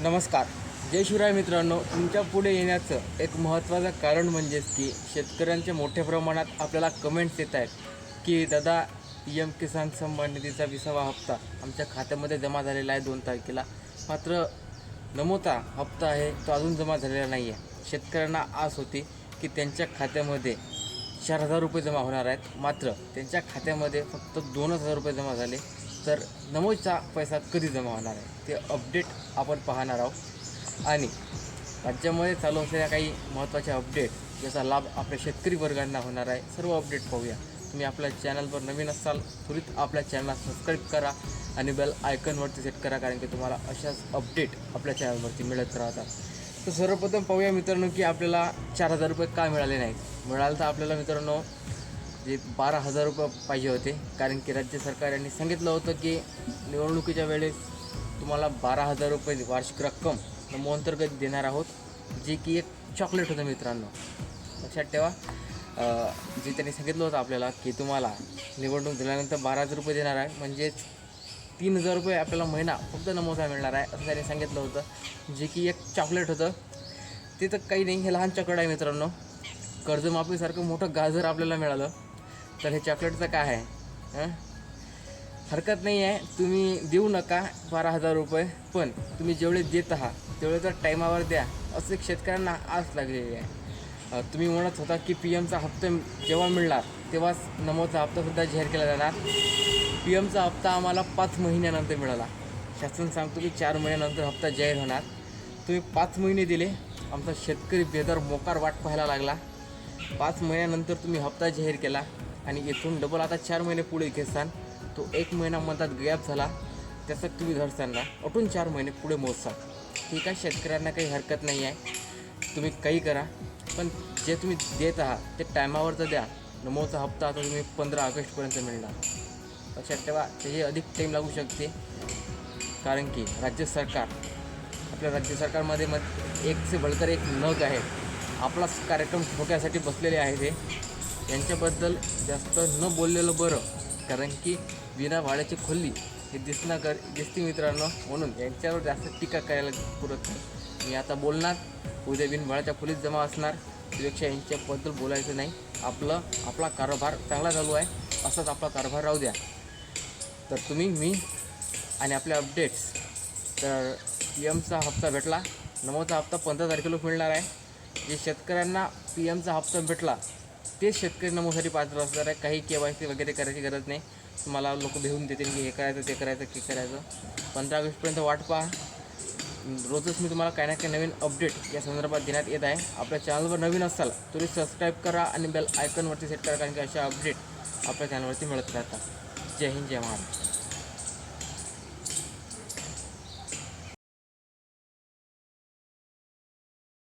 नमस्कार. जय शिवराय मित्रांनो तुमच्यापुढे येण्याचं एक महत्त्वाचं कारण म्हणजेच की शेतकऱ्यांच्या मोठ्या प्रमाणात आपल्याला कमेंट्स येत आहेत की दादा पी एम किसान सन्मान निधीचा विसावा हप्ता आमच्या खात्यामध्ये जमा झालेला आहे दोन तारखेला. मात्र नमोता हप्ता आहे तो अजून जमा झालेला नाही आहे शेतकऱ्यांना आस होती की त्यांच्या खात्यामध्ये चार हजार रुपये जमा होणार आहेत. मात्र त्यांच्या खात्यामध्ये फक्त दोनच हजार रुपये जमा झाले. तर नमोचा पैसा कधी जमा होणार आहे? ते अपडेट आपण पाहणार आहोत. आणि राज्यामध्ये चालू असलेल्या काही महत्त्वाच्या अपडेट ज्याचा लाभ आपल्या शेतकरी वर्गांना होणार आहे सर्व अपडेट पाहूया. तुम्ही आपल्या चॅनलवर नवीन असाल त्वरित आपल्या चॅनलला सबस्क्राईब करा आणि बेल आयकनवरती सेट करा कारण की तुम्हाला अशाच अपडेट आपल्या चॅनलवरती मिळत राहतात. तर सर्वप्रथम पाहूया मित्रांनो की आपल्याला चार हजार रुपये का मिळाले नाहीत? मिळालं तर आपल्याला मित्रांनो जे बारा हजार रुपये पाहिजे होते. कारण की राज्य सरकार यांनी सांगितलं होतं की निवडणुकीच्या वेळेस तुम्हाला बारा हजार रुपये वार्षिक रक्कम नमोअंतर्गत देणार आहोत जे की एक चॉकलेट होतं मित्रांनो. लक्षात ठेवा. जे त्यांनी सांगितलं होतं आपल्याला की तुम्हाला निवडणूक दिल्यानंतर बारा हजार रुपये देणार आहे म्हणजेच तीन हजार रुपये आपल्याला महिना फक्त नमोसा मिळणार आहे असं त्यांनी सांगितलं होतं. जे की एक चॉकलेट होतं. ते तर काही नाही हे लहान चॉकलेट आहे मित्रांनो. कर्जमाफीसारखं मोठं गाजर आपल्याला मिळालं. तर हे चॉकलेटचं काय आहे? हरकत नाही आहे. तुम्ही देऊ नका बारा हजार रुपये पण तुम्ही जेवढे देत आहात तेवढे तर टायमावर द्या असं एक शेतकऱ्यांना आस लागलेली आहे. तुम्ही म्हणत होता की पी एमचा हप्ता जेव्हा मिळणार तेव्हाच नमोचा हप्तासुद्धा जाहीर केला जाणार. पी एमचा हप्ता आम्हाला पाच महिन्यानंतर मिळाला. शासन सांगतो की चार महिन्यानंतर हप्ता जाहीर होणार. तुम्ही पाच महिने दिले आमचा शेतकरी बेदर मोकार वाट पाहायला लागला. पाच महिन्यानंतर तुम्ही हप्ता जाहीर केला. आणि इथून डबल आता चार महिने पुढे घेसान तो एक महिना मधात गॅप झाला. त्याचं तुम्ही धरसान ना अटून चार महिने पुढे मोजसा ठीक आहे शेतकऱ्यांना काही हरकत नाही आहे. तुम्ही काही करा. पण जे तुम्ही देत आहात ते टायमावर तर द्या. नमोचा हप्ता आता तुम्ही पंधरा ऑगस्टपर्यंत मिळणार. लक्षात ठेवा त्याची अधिक टाईम लागू शकते. कारण की राज्य सरकार आपल्या राज्य सरकारमध्ये मग एक से एक नग आहे. आपलाच कार्यक्रम ठोक्यासाठी बसलेले आहे ते. यांच्याबद्दल जास्त न बोललेलं बरं कारण की विना भाड्याची खोल्ली हे दिसणार कर दिसते मित्रांनो. म्हणून यांच्यावर जास्त टीका करायला पुरत नाही. मी आता बोलणार उद्या बिनभाड्याच्या खोलीत जमा असणार. त्यापेक्षा यांच्याबद्दल बोलायचं नाही. आपलं आपला कारभार चांगला चालू आहे. असाच आपला कारभार राहू द्या. तर तुम्ही मी आणि आपले अपडेट्स. तर पी एमचा हप्ता भेटला. नमोचा हप्ता पंधरा तारखेला मिळणार आहे. जे शेतकऱ्यांना पी एमचा हप्ता भेटला ते शेतकरी नमोसाठी पात्र असणार आहे काही के वाय सी वगैरे करायची गरज नाही. तुम्हाला लोक भेऊन देतील की हे करायचं ते करायचं ते करायचं. पंधरा ऑगस्टपर्यंत वाट पहा. रोजच मी तुम्हाला काही ना काही नवीन अपडेट या संदर्भात देण्यात येत आहे. आपल्या चॅनलवर नवीन असाल तरी सबस्क्राईब करा आणि बेल आयकॉनवरती सेट करा कारण की अशा अपडेट आपल्या चॅनलवरती मिळत राहतात. जय हिंद जय महाराष्ट्र.